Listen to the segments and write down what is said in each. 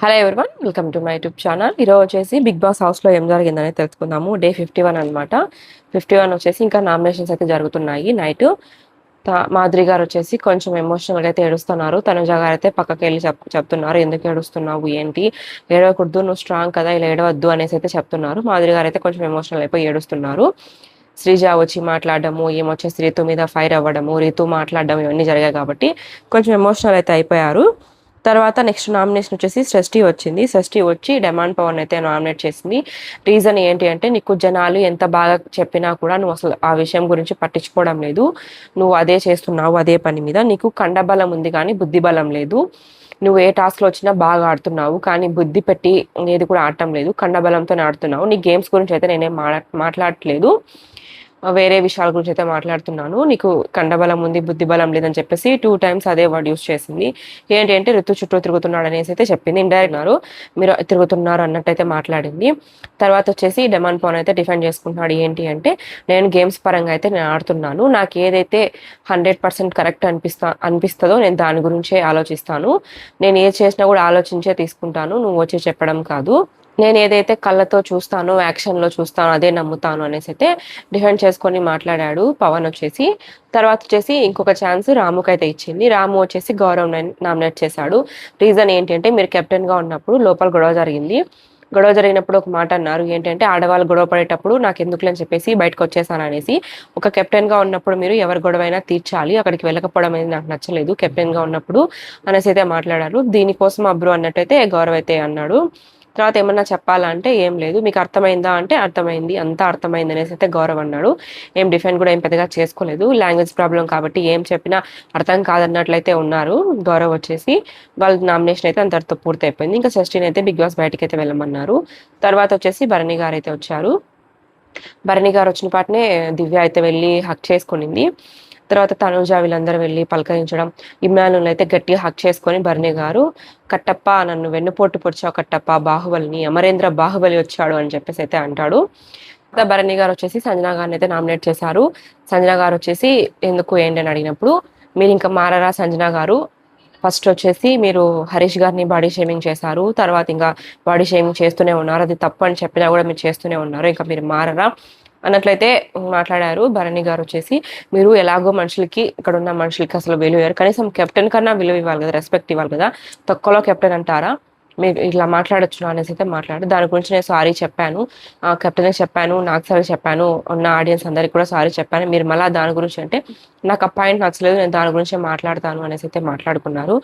Hello everyone welcome to my YouTube channel ఈరోజు వచ్చేసి Bigg Boss హౌస్లో ఏం జరిగిందని తెలుసుకుందాము. డే ఫిఫ్టీ వన్ అనమాట ఫిఫ్టీ వన్ వచ్చేసి ఇంకా నామినేషన్స్ అయితే జరుగుతున్నాయి నైట్. మాధురి గారు వచ్చేసి కొంచెం ఎమోషనల్గా అయితే ఏడుస్తున్నారు. తనుజ గారు అయితే పక్కకి వెళ్ళి చెప్ చెప్తున్నారు. ఎందుకు ఏడుస్తున్నావు? ఏంటి? ఏడవకూడదు నువ్వు స్ట్రాంగ్ కదా ఇలా ఏడవద్దు అనేసి అయితే చెప్తున్నారు. మాధురి గారు అయితే కొంచెం ఎమోషనల్ అయిపోయి ఏడుస్తున్నారు. శ్రీజ వచ్చి మాట్లాడడము ఏమొచ్చేసి రీతు మీద ఫైర్ అవ్వడము రీతు మాట్లాడడం ఇవన్నీ జరిగాయి కాబట్టి కొంచెం ఎమోషనల్ అయితే అయిపోయారు. తర్వాత నెక్స్ట్ నామినేషన్ వచ్చేసి షష్టి వచ్చింది. షష్ఠి వచ్చి డెమాండ్ పవన్ అయితే నామినేట్ చేసింది. రీజన్ ఏంటి అంటే నీకు జనాలు ఎంత బాగా చెప్పినా కూడా నువ్వు అసలు ఆ విషయం గురించి పట్టించుకోవడం లేదు. నువ్వు అదే చేస్తున్నావు అదే పని మీద. నీకు కండబలం ఉంది కానీ బుద్ధి బలం లేదు. నువ్వు ఏ టాస్క్లో వచ్చినా బాగా ఆడుతున్నావు కానీ బుద్ధి పెట్టి ఏది కూడా ఆడటం లేదు. కండబలంతో ఆడుతున్నావు. నీ గేమ్స్ గురించి అయితే నేనేం మాట్లా మాట్లాడట్లేదు. వేరే విషయాల గురించి అయితే మాట్లాడుతున్నాను. నీకు కండబలం ఉంది బుద్ధి బలం లేదని చెప్పేసి టూ టైమ్స్ అదే వర్డ్ యూస్ చేసింది. ఏంటి అంటే ఋతు చుట్టూ తిరుగుతున్నాడు అనేసి అయితే చెప్పింది. ఇండైరెక్ట్ ఉన్నారు. మీరు తిరుగుతున్నారు అన్నట్టయితే మాట్లాడింది. తర్వాత వచ్చేసి డెమాన్ పవన్ అయితే డిఫెండ్ చేసుకుంటున్నాడు. ఏంటి అంటే నేను గేమ్స్ పరంగా అయితే నేను ఆడుతున్నాను. నాకు ఏదైతే హండ్రెడ్ పర్సెంట్ కరెక్ట్ అనిపిస్తా అనిపిస్తుందో నేను దాని గురించే ఆలోచిస్తాను. నేను ఏది చేసినా కూడా ఆలోచించే తీసుకుంటాను. నువ్వు వచ్చి చెప్పడం కాదు. నేను ఏదైతే కళ్ళతో చూస్తానో యాక్షన్లో చూస్తానో అదే నమ్ముతాను అనేసి అయితే డిఫెండ్ చేసుకొని మాట్లాడాడు పవన్ వచ్చేసి. తర్వాత వచ్చేసి ఇంకొక ఛాన్స్ రాముకి అయితే ఇచ్చింది. రాము వచ్చేసి గౌరవ్ నామినేట్ చేశాడు. రీజన్ ఏంటంటే మీరు కెప్టెన్గా ఉన్నప్పుడు లోపల గొడవ జరిగింది. గొడవ జరిగినప్పుడు ఒక మాట అన్నారు. ఏంటంటే ఆడవాళ్ళు గొడవ పడేటప్పుడు నాకు ఎందుకులని చెప్పేసి బయటకు వచ్చేసాను అనేసి. ఒక కెప్టెన్గా ఉన్నప్పుడు మీరు ఎవరి గొడవ అయినా తీర్చాలి. అక్కడికి వెళ్ళకపోవడం అనేది నాకు నచ్చలేదు. కెప్టెన్గా ఉన్నప్పుడు అనేసి అయితే మాట్లాడారు. దీనికోసం అబ్రు అన్నట్టయితే గౌరవ్ అయితే అన్నాడు. తర్వాత ఏమన్నా చెప్పాలంటే ఏం లేదు. మీకు అర్థమైందా అంటే అర్థమైంది. అంతా అర్థమైంది అనేసి అయితే గౌరవ్ అన్నాడు. ఏం డిఫెండ్ కూడా ఏం పెద్దగా చేసుకోలేదు. లాంగ్వేజ్ ప్రాబ్లం కాబట్టి ఏం చెప్పినా అర్థం కాదన్నట్లయితే ఉన్నారు. గౌరవ్ వచ్చేసి వాళ్ళ నామినేషన్ అయితే అంతటితో పూర్తి అయిపోయింది. ఇంకా షష్ఠిని అయితే బిగ్ బాస్ బయటకి అయితే వెళ్ళమన్నారు. తర్వాత వచ్చేసి భరణి గారు అయితే వచ్చారు. భరణి గారు వచ్చిన పాటనే దివ్య అయితే వెళ్ళి హక్ చేసుకునింది. తర్వాత తనుజ వీళ్ళందరూ వెళ్ళి పలకరించడం. ఇమ్రానుల్ అయితే గట్టిగా హక్ చేసుకొని భరణి గారు కట్టప్ప నన్ను వెన్నుపోటు పొడిచావు కట్టప్ప బాహుబలిని అమరేంద్ర బాహుబలి వచ్చాడు అని చెప్పేసి అయితే అంటాడు. భరణి గారు వచ్చేసి సంజనా గారిని అయితే నామినేట్ చేశారు. సంజనా గారు వచ్చేసి ఎందుకు ఏంటి అని అడిగినప్పుడు మీరు ఇంకా మారారా సంజనా గారు? ఫస్ట్ వచ్చేసి మీరు హరీష్ గారిని బాడీ షేమింగ్ చేశారు. తర్వాత ఇంకా బాడీ షేమింగ్ చేస్తూనే ఉన్నారు. అది తప్పు అని చెప్పినా కూడా మీరు చేస్తూనే ఉన్నారు. ఇంకా మీరు మారరా. అన్నట్లయితే మాట్లాడారు భరణి గారు వచ్చేసి మీరు ఎలాగో మనుషులకి ఇక్కడ ఉన్న మనుషులకి అసలు విలువ ఇవ్వరు కనీసం కెప్టెన్ కన్నా విలువ ఇవ్వాలి కదా రెస్పెక్ట్ ఇవ్వాలి కదా. తక్కువలో కెప్టెన్ అంటారా? మీరు ఇట్లా మాట్లాడచ్చు అనేసి అయితే మాట్లాడు దాని గురించి నేను సారీ చెప్పాను. కెప్టెన్కి చెప్పాను నాకు సారీ చెప్పాను ఉన్న ఆడియన్స్ అందరికి కూడా సారీ చెప్పాను. మీరు మళ్ళీ దాని గురించి అంటే నాకు ఆ పాయింట్ నచ్చలేదు నేను దాని గురించి మాట్లాడతాను అనేసి అయితే మాట్లాడుకున్నారు.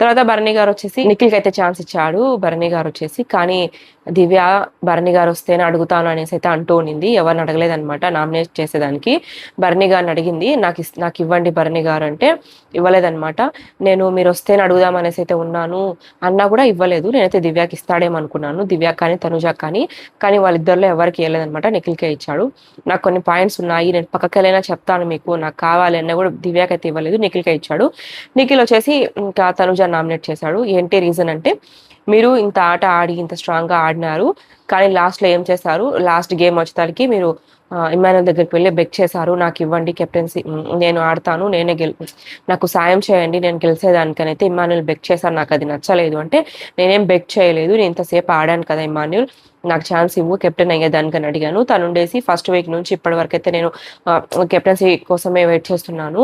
తర్వాత భరణి గారు వచ్చేసి నిఖిల్కి అయితే ఛాన్స్ ఇచ్చాడు. భరణి గారు వచ్చేసి కానీ దివ్య భరణి గారు వస్తేనే అడుగుతాను అనేసి అయితే అంటూ ఉండింది. ఎవరిని అడగలేదనమాట నామినేట్ చేసేదానికి. భరణి గారిని అడిగింది నాకు నాకు ఇవ్వండి భరణి గారు అంటే ఇవ్వలేదనమాట నేను మీరు వస్తేనే అడుగుదాం అనేసి అయితే ఉన్నాను అన్నా కూడా ఇవ్వలేదు. నేనైతే దివ్యాకి ఇస్తాడేమో అనుకున్నాను. దివ్య కానీ తనుజ కానీ. కానీ వాళ్ళిద్దరిలో ఎవరికి ఇవ్వలేదనమాట నిఖిల్కే ఇచ్చాడు. నాకు కొన్ని పాయింట్స్ ఉన్నాయి. నేను పక్కకెళ్ళైనా చెప్తాను మీకు. నాకు కావాలి అన్న కూడా దివ్యాకి అయితే ఇవ్వలేదు. నిఖిల్కే ఇచ్చాడు. నిఖిల్ వచ్చేసి ఇంకా తనుజ నామినేట్ చేశాడు. ఏంటి రీజన్ అంటే మీరు ఇంత ఆట ఆడి ఇంత స్ట్రాంగ్గా ఆడినారు. కానీ లాస్ట్లో ఏం చేస్తారు లాస్ట్ గేమ్ వచ్చేసరికి మీరు ఇమానుల్ దగ్గరికి వెళ్ళి బెక్ చేశారు. నాకు ఇవ్వండి కెప్టెన్సీ నేను ఆడతాను. నేనే గెల్ నాకు సాయం చేయండి. నేను గెలిచేదానికనైతే ఇమానుల్ బెక్ చేశాను నాకు అది నచ్చలేదు. అంటే నేనేం బెక్ చేయలేదు. నేను ఇంతసేపు ఆడాను కదా ఇమానుల్ నాకు ఛాన్స్ ఇవ్వు. కెప్టెన్ అయ్యేదానికని అడిగాను. తను ఉండేసి ఫస్ట్ వీక్ నుంచి ఇప్పటి వరకు అయితే నేను కెప్టెన్సీ కోసమే వెయిట్ చేస్తున్నాను.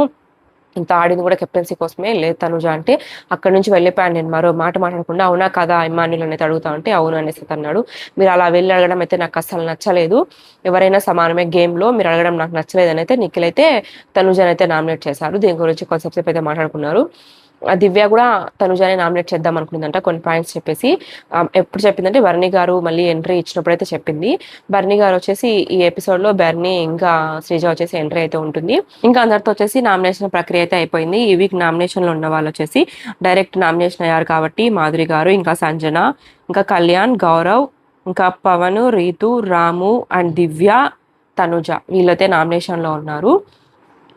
ఇంత ఆడింది కూడా కెప్టెన్సీ కోసమే లేదు తనుజ అంటే అక్కడ నుంచి వెళ్ళిపోయాను నేను మరో మాట మాట్లాడకుండా అవునా కదా ఇమాన్యుల్ అనేది అడుగుతా ఉంటే అవును అనేసి అన్నాడు. మీరు అలా వెళ్ళి అడగడం అయితే నాకు అసలు నచ్చలేదు. ఎవరైనా సమానమే గేమ్లో మీరు అడగడం నాకు నచ్చలేదు అని అయితే నిఖిల్ అయితే తనుజ అయితే నామినేట్ చేశారు. దీని గురించి కొంచెంసేపు అయితే మాట్లాడుకున్నారు. దివ్య కూడా తనుజాని నామినేట్ చేద్దాం అనుకుందంట కొన్ని పాయింట్స్ చెప్పేసి ఎప్పుడు చెప్పిందంటే బర్ని గారు మళ్ళీ ఎంట్రీ ఇచ్చినప్పుడు అయితే చెప్పింది. బర్ని గారు వచ్చేసి ఈ ఎపిసోడ్లో బర్ని ఇంకా శ్రీజ వచ్చేసి ఎంట్రీ అయితే ఉంటుంది. ఇంకా అందరితో వచ్చేసి నామినేషన్ ప్రక్రియ అయితే అయిపోయింది. ఈ వీక్ నామినేషన్లో ఉన్న వాళ్ళు వచ్చేసి డైరెక్ట్ నామినేషన్ అయ్యారు కాబట్టి మాధురి గారు ఇంకా సంజన ఇంకా కళ్యాణ్ గౌరవ్ ఇంకా పవన్ రీతు రాము అండ్ దివ్య తనుజ వీళ్ళైతే నామినేషన్లో ఉన్నారు.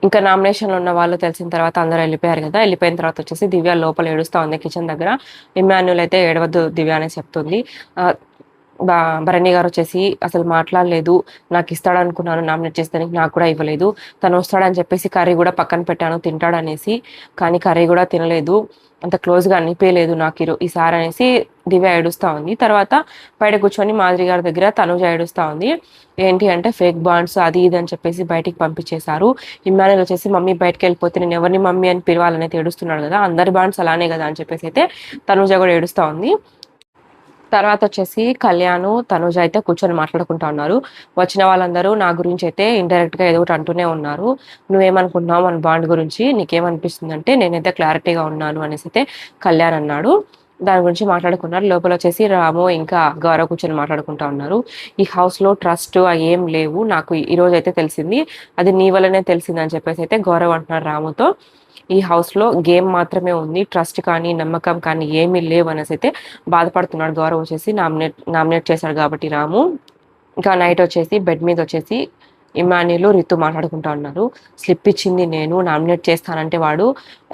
ఇంకా నామినేషన్లో ఉన్న వాళ్ళు తెలిసిన తర్వాత అందరూ వెళ్ళిపోయారు కదా. వెళ్ళిపోయిన తర్వాత వచ్చేసి దివ్య లోపల ఏడుస్తూ ఉంది కిచెన్ దగ్గర. ఇమాన్యుల్ అయితే ఏడవద్దు దివ్య అని చెప్తుంది. భరణి గారు వచ్చేసి అసలు మాట్లాడలేదు. నాకు ఇస్తాడు అనుకున్నాను నామినేట్ చేస్తానికి నాకు కూడా ఇవ్వలేదు. తను వస్తాడని చెప్పేసి కర్రీ కూడా పక్కన పెట్టాను తింటాడనేసి. కానీ కర్రీ కూడా తినలేదు. అంత క్లోజ్గా అనిపించలేదు నాకు ఈరో ఈసారి అనేసి దివ్య ఏడుస్తూ ఉంది. తర్వాత బయట కూర్చొని మాదిరి గారి దగ్గర తనుజ ఏడుస్తూ ఉంది. ఏంటి అంటే ఫేక్ బాండ్స్ అది ఇది అని చెప్పేసి బయటికి పంపించేశారు. ఇమ్మానుల్ వచ్చేసి మమ్మీ బయటకు వెళ్ళిపోతే నేను ఎవరిని మమ్మీ అని పిలవాలని ఏడుస్తున్నాడు కదా అందరి బాండ్స్ అలానే కదా అని చెప్పేసి అయితే తనుజ కూడా ఏడుస్తూ ఉంది. తర్వాత వచ్చేసి కళ్యాణ్ తనుజ అయితే కూర్చొని మాట్లాడుకుంటా ఉన్నారు. వచ్చిన వాళ్ళందరూ నా గురించి అయితే ఇండైరెక్ట్గా ఏదో ఒకటి అంటూనే ఉన్నారు. నువ్వేమనుకుంటున్నావు మన బాండ్ గురించి? నీకేమనిపిస్తుంది అంటే నేనైతే క్లారిటీగా ఉన్నాను అనేసి అయితే కళ్యాణ్ అన్నాడు. దాని గురించి మాట్లాడుకున్నారు. లోపల వచ్చేసి రాము ఇంకా గౌరవ్ కూర్చొని మాట్లాడుకుంటా ఉన్నారు. ఈ హౌస్లో ట్రస్ట్ ఏం లేవు. నాకు ఈ రోజు అయితే తెలిసింది. అది నీ వల్లనే తెలిసింది అని చెప్పేసి అయితే గౌరవ్ అంటున్నారు రాముతో. ఈ హౌస్లో గేమ్ మాత్రమే ఉంది. ట్రస్ట్ కానీ నమ్మకం కానీ ఏమీ లేవు అనేసి అయితే బాధపడుతున్నాడు గౌరవ్ వచ్చేసి. నామినేట్ నామినేట్ చేశాడు కాబట్టి రాము. ఇంకా నైట్ వచ్చేసి బెడ్ మీద వచ్చేసి ఇమానీలు రితు మాట్లాడుకుంటా ఉన్నారు. స్లిప్ ఇచ్చింది నేను నామినేట్ చేస్తానంటే వాడు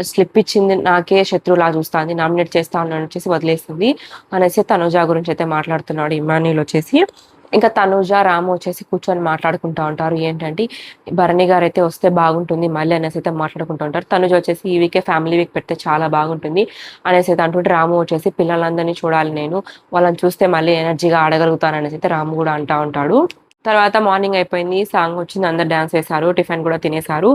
స్లిప్ ఇచ్చింది నాకే శత్రువులా చూస్తాంది నామినేట్ చేస్తాను అని వచ్చేసి వదిలేస్తుంది అనేసి తనుజా గురించి అయితే మాట్లాడుతున్నాడు ఇమాన్యుల్ వచ్చేసి. ఇంకా తనుజ రాము వచ్చేసి కూర్చొని మాట్లాడుకుంటా ఉంటారు. ఏంటంటే భరణి గారు అయితే వస్తే బాగుంటుంది మళ్ళీ అనేసి అయితే మాట్లాడుకుంటూ ఉంటారు. తనుజ వచ్చేసి ఈ వీకే ఫ్యామిలీ వీక్ పెడితే చాలా బాగుంటుంది. అనేసి అయితే అంటుంటే రాము వచ్చేసి పిల్లలందరినీ చూడాలి నేను వాళ్ళని చూస్తే మళ్ళీ ఎనర్జీగా ఆడగలుగుతాను అనేసి అయితే రాము కూడా అంటా ఉంటాడు. తర్వాత మార్నింగ్ అయిపోయింది సాంగ్ వచ్చింది అందరు డాన్స్ చేశారు టిఫిన్ కూడా తినేశారు.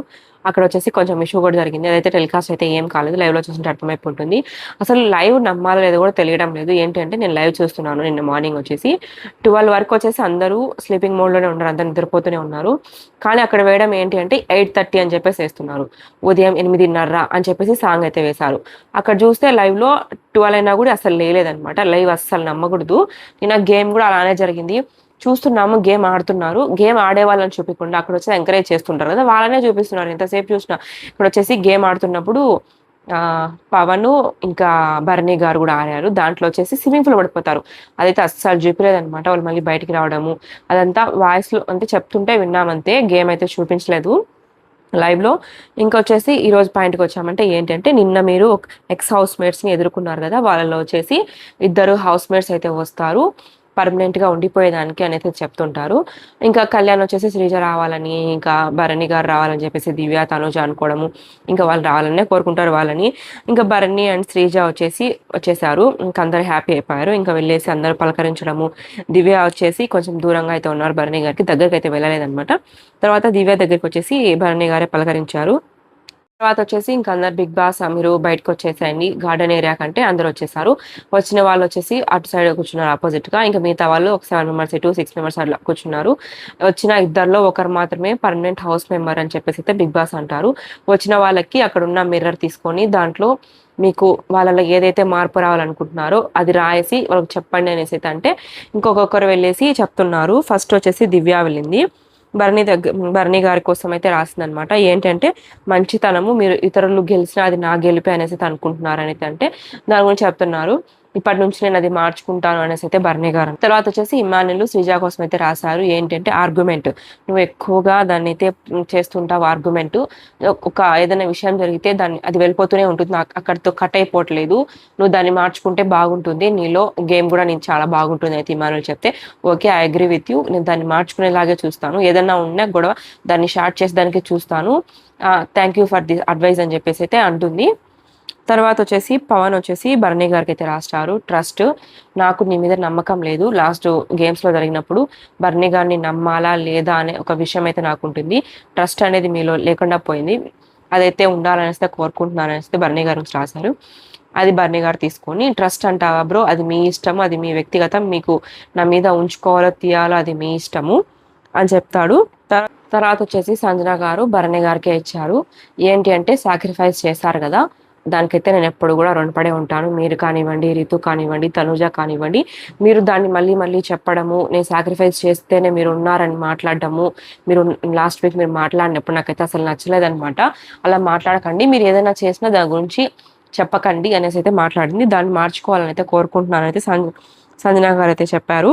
అక్కడ వచ్చేసి కొంచెం ఇష్యూ కూడా జరిగింది. అదైతే టెలికాస్ట్ అయితే ఏం కాలేదు లైవ్లో చూస్తుంటే అర్థమైపోతుంది అసలు లైవ్ నమ్మాలో లేదో కూడా తెలియడం లేదు. ఏంటంటే నేను లైవ్ చూస్తున్నాను నిన్న మార్నింగ్ వచ్చేసి. ట్వెల్వ్ వరకు వచ్చేసి అందరూ స్లీపింగ్ మోడ్లోనే ఉన్నారు అందరు నిద్రపోతూనే ఉన్నారు. కానీ అక్కడ వేయడం ఏంటి అంటే ఎయిట్ థర్టీ అని చెప్పేసి వేస్తున్నారు. ఉదయం ఎనిమిదిన్నర అని చెప్పేసి సాంగ్ అయితే వేశారు. అక్కడ చూస్తే లైవ్లో ట్వెల్వ్ అయినా కూడా అసలు లేదనమాట లైవ్ అస్సలు నమ్మకూడదు. నిన్న గేమ్ కూడా అలానే జరిగింది. చూస్తున్నాము గేమ్ ఆడుతున్నారు. గేమ్ ఆడే వాళ్ళని చూపించకుండా అక్కడ వచ్చి ఎంకరేజ్ చేస్తుంటారు కదా వాళ్ళనే చూపిస్తున్నారు. ఎంతసేపు చూసినా ఇక్కడ వచ్చేసి గేమ్ ఆడుతున్నప్పుడు పవన్ ఇంకా భరణి గారు కూడా ఆడారు. దాంట్లో వచ్చేసి స్విమ్మింగ్ పూల్ పడిపోతారు. అదైతే అస్సలు చూపించలేదు అనమాట వాళ్ళు మళ్ళీ బయటికి రావడము అదంతా వాయిస్లో అంటే చెప్తుంటే విన్నామంతే గేమ్ అయితే చూపించలేదు. లైవ్లో ఇంకా ఇంకొచ్చేసి ఈరోజు పాయింట్కి వచ్చామంటే ఏంటంటే నిన్న మీరు ఎక్స్ హౌస్ మేట్స్ని ఎదుర్కొన్నారు కదా వాళ్ళలో వచ్చేసి ఇద్దరు హౌస్ మేట్స్ అయితే వస్తారు. పర్మనెంట్గా ఉండిపోయేదానికి అనేది చెప్తుంటారు. ఇంకా కళ్యాణ్ వచ్చేసి శ్రీజ రావాలని ఇంకా భరణి గారు రావాలని చెప్పేసి దివ్య తనుజ అనుకోవడము ఇంకా వాళ్ళు రావాలనే కోరుకుంటారు వాళ్ళని. ఇంకా భరణి అండ్ శ్రీజ వచ్చేసి వచ్చేసారు. ఇంకా అందరు హ్యాపీ అయిపోయారు. ఇంకా వెళ్ళేసి అందరూ పలకరించడము. దివ్య వచ్చేసి కొంచెం దూరంగా అయితే ఉన్నారు. భరణి గారికి దగ్గరికి అయితే వెళ్ళలేదన్నమాట. తర్వాత దివ్య దగ్గరికి వచ్చేసి భరణి గారే పలకరించారు. తర్వాత వచ్చేసి ఇంక అందరు బిగ్ బాస్ మీరు బయటకు వచ్చేసేయండి. గార్డెన్ ఏరియా కంటే అందరు వచ్చేసారు. వచ్చిన వాళ్ళు వచ్చేసి అటు సైడ్ కూర్చున్నారు ఆపోజిట్గా. ఇంకా మిగతా వాళ్ళు ఒక seven members two six members అట్లా కూర్చున్నారు. వచ్చిన ఇద్దరులో ఒకరు మాత్రమే పర్మనెంట్ హౌస్ మెంబర్ అని చెప్పేసి అయితే బిగ్ బాస్ అంటారు. వచ్చిన వాళ్ళకి అక్కడ ఉన్న మిర్రర్ తీసుకొని దాంట్లో మీకు వాళ్ళలో ఏదైతే మార్పు రావాలనుకుంటున్నారో అది రాయేసి వాళ్ళకి చెప్పండి అనేసి అయితే అంటే ఇంకొకరు వెళ్ళేసి చెప్తున్నారు. ఫస్ట్ వచ్చేసి దివ్య వెళ్ళింది. భరణి దగ్గర భరణి గారి కోసం అయితే రాసిందనమాట ఏంటంటే మంచితనము మీరు ఇతరులు గెలిచినా అది నా గెలిపే అనేసి అనుకుంటున్నారు అనేది అంటే దాని గురించి చెప్తున్నారు. ఇప్పటి నుంచి నేను అది మార్చుకుంటాను అనేసి అయితే భరణి గారు తర్వాత వచ్చేసి ఇమానులు శ్రీజ కోసం అయితే రాశారు. ఏంటంటే ఆర్గ్యుమెంట్ నువ్వు ఎక్కువగా దాన్ని అయితే చేస్తుంటావు ఆర్గ్యుమెంట్ ఒక ఏదైనా విషయం జరిగితే దాన్ని అది వెళ్ళిపోతూనే ఉంటుంది. నాకు అక్కడితో కట్ అయిపోవట్లేదు. నువ్వు దాన్ని మార్చుకుంటే బాగుంటుంది. నీలో గేమ్ కూడా నేను చాలా బాగుంటుంది అయితే ఇమానులు చెప్తే. Okay I agree with you నేను దాన్ని మార్చుకునేలాగే చూస్తాను. ఏదైనా ఉన్నా గొడవ దాన్ని షార్ట్ చేసేదానికి చూస్తాను. Thank you for this advice అని చెప్పేసి అయితే అంటుంది. తర్వాత వచ్చేసి పవన్ వచ్చేసి భరణి గారికి అయితే రాస్తారు ట్రస్ట్ నాకు నీ మీద నమ్మకం లేదు. లాస్ట్ గేమ్స్లో జరిగినప్పుడు భరణి గారిని నమ్మాలా లేదా అనే ఒక విషయం అయితే నాకు ఉంటుంది. ట్రస్ట్ అనేది మీలో లేకుండా పోయింది. అదైతే ఉండాలనేస్తే కోరుకుంటున్నారనేస్తే భరణి గారు రాశారు. అది బర్నీ గారు తీసుకొని ట్రస్ట్ అంటావా బ్రో? అది మీ ఇష్టము అది మీ వ్యక్తిగతం. మీకు నా మీద ఉంచుకోవాలో తీయాలో అది మీ ఇష్టము అని చెప్తాడు. తర్వాత వచ్చేసి సంజన గారు భరణి గారికే ఇచ్చారు. ఏంటి అంటే సాక్రిఫైస్ చేశారు కదా. దానికైతే నేను ఎప్పుడు కూడా రుణపడే ఉంటాను. మీరు కానివ్వండి రితు కానివ్వండి తనుజ కానివ్వండి మీరు దాన్ని మళ్ళీ మళ్ళీ చెప్పడము నేను సాక్రిఫైస్ చేస్తేనే మీరు ఉన్నారని మాట్లాడడము మీరు లాస్ట్ వీక్ మీరు మాట్లాడినప్పుడు నాకైతే అసలు నచ్చలేదనమాట అలా మాట్లాడకండి. మీరు ఏదైనా చేసినా దాని గురించి చెప్పకండి అనేసి అయితే మాట్లాడింది. దాన్ని మార్చుకోవాలని అయితే కోరుకుంటున్నానైతే సంజ సంజన గారు అయితే చెప్పారు.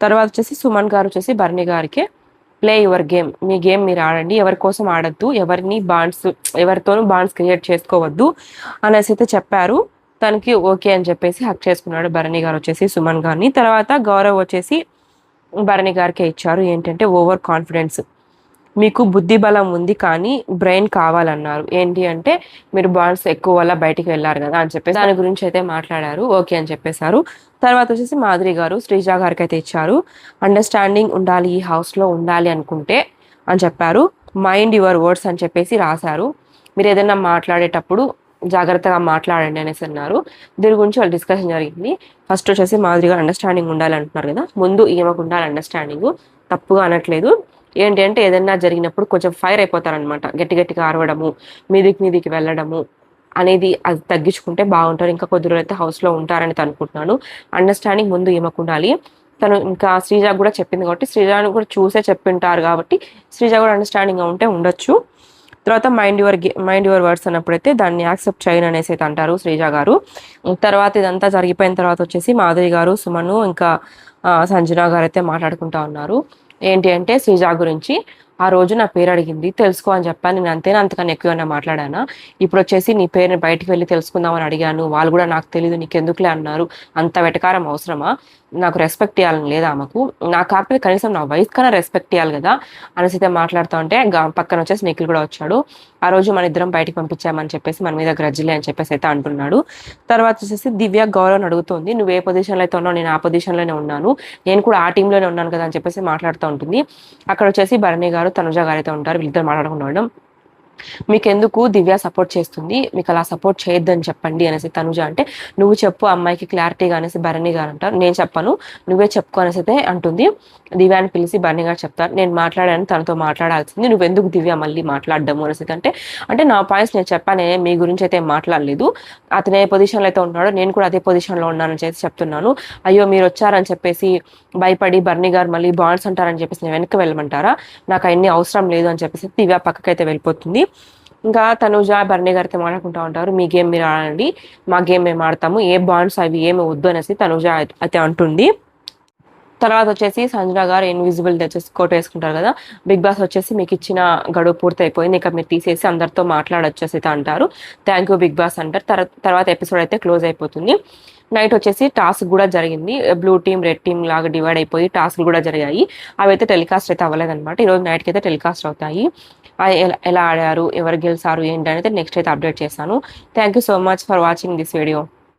తర్వాత వచ్చేసి సుమన్ గారు వచ్చేసి భరణి గారికి ప్లే యువర్ గేమ్ మీ గేమ్ మీరు ఆడండి. ఎవరి కోసం ఆడద్దు. ఎవరిని బాండ్స్ ఎవరితోనూ బాండ్స్ క్రియేట్ చేసుకోవద్దు అనేసి అయితే చెప్పారు. తనకి ఓకే అని చెప్పేసి హక్ చేసుకున్నాడు భరణి గారు వచ్చేసి సుమన్ గారిని. తర్వాత గౌరవ్ వచ్చేసి భరణి గారికే ఇచ్చారు. ఏంటంటే ఓవర్ కాన్ఫిడెన్స్ మీకు బుద్ధి బలం ఉంది కానీ బ్రెయిన్ కావాలన్నారు. ఏంటి అంటే మీరు బాండ్స్ ఎక్కువ వల్ల బయటికి వెళ్ళారు కదా అని చెప్పేసి దాని గురించి అయితే మాట్లాడారు. ఓకే అని చెప్పేశారు. తర్వాత వచ్చేసి మాధురి గారు శ్రీజ గారికి అయితే ఇచ్చారు. అండర్స్టాండింగ్ ఉండాలి ఈ హౌస్లో ఉండాలి అనుకుంటే అని చెప్పారు. మైండ్ యువర్ వర్డ్స్ అని చెప్పేసి రాశారు. మీరు ఏదైనా మాట్లాడేటప్పుడు జాగ్రత్తగా మాట్లాడండి అనేసి అన్నారు. దీని గురించి వాళ్ళు డిస్కషన్ జరిగింది. ఫస్ట్ వచ్చేసి మాదిరిగా గారు అండర్స్టాండింగ్ ఉండాలి అంటున్నారు కదా. ముందు ఈమెకు ఉండాలి అండర్స్టాండింగ్ తప్పుగా అనట్లేదు. ఏంటి అంటే ఏదైనా జరిగినప్పుడు కొంచెం ఫైర్ అయిపోతారనమాట గట్టి గట్టిగా అరవడము మీదికి మీదికి వెళ్ళడము అనేది అది తగ్గించుకుంటే బాగుంటారు ఇంకా కొద్ది రోజులు అయితే హౌస్లో ఉంటారని అనుకుంటున్నాను అండర్స్టాండింగ్ ముందు ఈమెకు ఉండాలి తను ఇంకా శ్రీజ కూడా చెప్పింది కాబట్టి శ్రీజాని కూడా చూసే చెప్పింటారు కాబట్టి శ్రీజ కూడా అండర్స్టాండింగ్గా ఉంటే ఉండొచ్చు. తర్వాత mind your mind your words అన్నప్పుడైతే దాన్ని యాక్సెప్ట్ చేయను అనేసి అయితే అంటారు శ్రీజ గారు. తర్వాత ఇదంతా జరిగిపోయిన తర్వాత వచ్చేసి మాధురి గారు సుమను ఇంకా సంజన గారు అయితే మాట్లాడుకుంటా ఉన్నారు. ఏంటి అంటే శ్రీజ గురించి ఆ రోజు నా పేరు అడిగింది తెలుసుకో అని చెప్పాను. నేను అంతేనా? అంతకన్నా ఎక్కువైనా మాట్లాడానా? ఇప్పుడు వచ్చేసి నీ పేరుని బయటికి వెళ్ళి తెలుసుకుందామని అడిగాను. వాళ్ళు కూడా నాకు తెలియదు నీకు ఎందుకులే అన్నారు. అంత వెటకారం అవసరమా? నాకు రెస్పెక్ట్ ఇవ్వాలని లేదా ఆమెకు? నాకు కాకపోతే కనీసం నా వయసు కన్నా రెస్పెక్ట్ ఇవ్వాలి కదా? అనేసి అయితే మాట్లాడుతూ ఉంటే పక్కన వచ్చేసి నిఖిల్ కూడా వచ్చాడు. ఆ రోజు మన ఇద్దరం బయటికి పంపించామని చెప్పేసి మన మీద గ్రజ్జలే అని చెప్పేసి అయితే అంటున్నాడు. తర్వాత వచ్చేసి దివ్య గౌరవ్ అడుగుతుంది నువ్వు ఏ పొజిషన్లో అయితే ఉన్నావు? నేను ఆ పొజిషన్లోనే ఉన్నాను. నేను కూడా ఆ టీంలోనే ఉన్నాను కదా? అని చెప్పేసి మాట్లాడుతూ ఉంటుంది. అక్కడ వచ్చేసి భరణి గారు తనుజ గారు ఉంటారు వీళ్ళిద్దరు మాట్లాడుకుంటూ ఉండడం మీకెందుకు దివ్య సపోర్ట్ చేస్తుంది? మీకు అలా సపోర్ట్ చేయొద్దని చెప్పండి అనేసి తనుజ అంటే నువ్వు చెప్పు అమ్మాయికి క్లారిటీగా అనేసి భరణి గారు అంటారు. నేను చెప్పను. నువ్వే చెప్పుకో అనేసి అయితే అంటుంది దివ్యాని పిలిచి భరణి గారు చెప్తారు. నేను మాట్లాడాను. తనతో మాట్లాడాల్సింది. నువ్వు ఎందుకు దివ్య మళ్ళీ మాట్లాడడము? అనేసి అంటే అంటే నా పాయింట్స్ నేను చెప్పానే. మీ గురించి అయితే మాట్లాడలేదు. అతనే పొజిషన్ పొజిషన్లో అయితే ఉన్నాడో నేను కూడా అదే పొజిషన్లో ఉన్నానని చెప్పి చెప్తున్నాను. అయ్యో మీరు వచ్చారని చెప్పేసి భయపడి బర్నీ గారు మళ్ళీ బాండ్స్ అంటారని చెప్పేసి నేను వెనక్కి వెళ్ళమంటారా? నాకు అన్ని అవసరం లేదు అని చెప్పేసి దివ్య పక్కకైతే వెళ్ళిపోతుంది. ఇంకా తనుజ భరణి గారితో మాట్లాడుకుంటా ఉంటారు. మీ గేమ్ మీరు ఆడండి. మా గేమ్ మేము ఆడతాము. ఏ బాండ్స్ అవి ఏమి వద్దు అనేసి తనుజ అయితే అంటుంది. తర్వాత వచ్చేసి సంజన గారు ఇన్విజిబుల్ తెచ్చేసి కోట్ వేసుకుంటారు కదా. బిగ్ బాస్ వచ్చేసి మీకు ఇచ్చిన గడువు పూర్తి అయిపోయింది ఇక మీరు తీసేసి అందరితో మాట్లాడొచ్చేసి అయితే అంటారు. థ్యాంక్ యూ బిగ్ బాస్ అంటారు. తర్వాత ఎపిసోడ్ అయితే క్లోజ్ అయిపోతుంది. నైట్ వచ్చేసి టాస్క్ కూడా జరిగింది. బ్లూ టీమ్ రెడ్ టీమ్ లాగా డివైడ్ అయిపోయి టాస్క్ కూడా జరిగాయి. అవి అయితే టెలికాస్ట్ అయితే అవ్వలేదన్నమాట. ఈరోజు నైట్కి అయితే టెలికాస్ట్ అవుతాయి. ఎలా ఎలా ఆడారు ఎవరు గెలిచారు ఏంటి అనేది నెక్స్ట్ అయితే అప్డేట్ చేస్తాను. Thank you so much for watching this video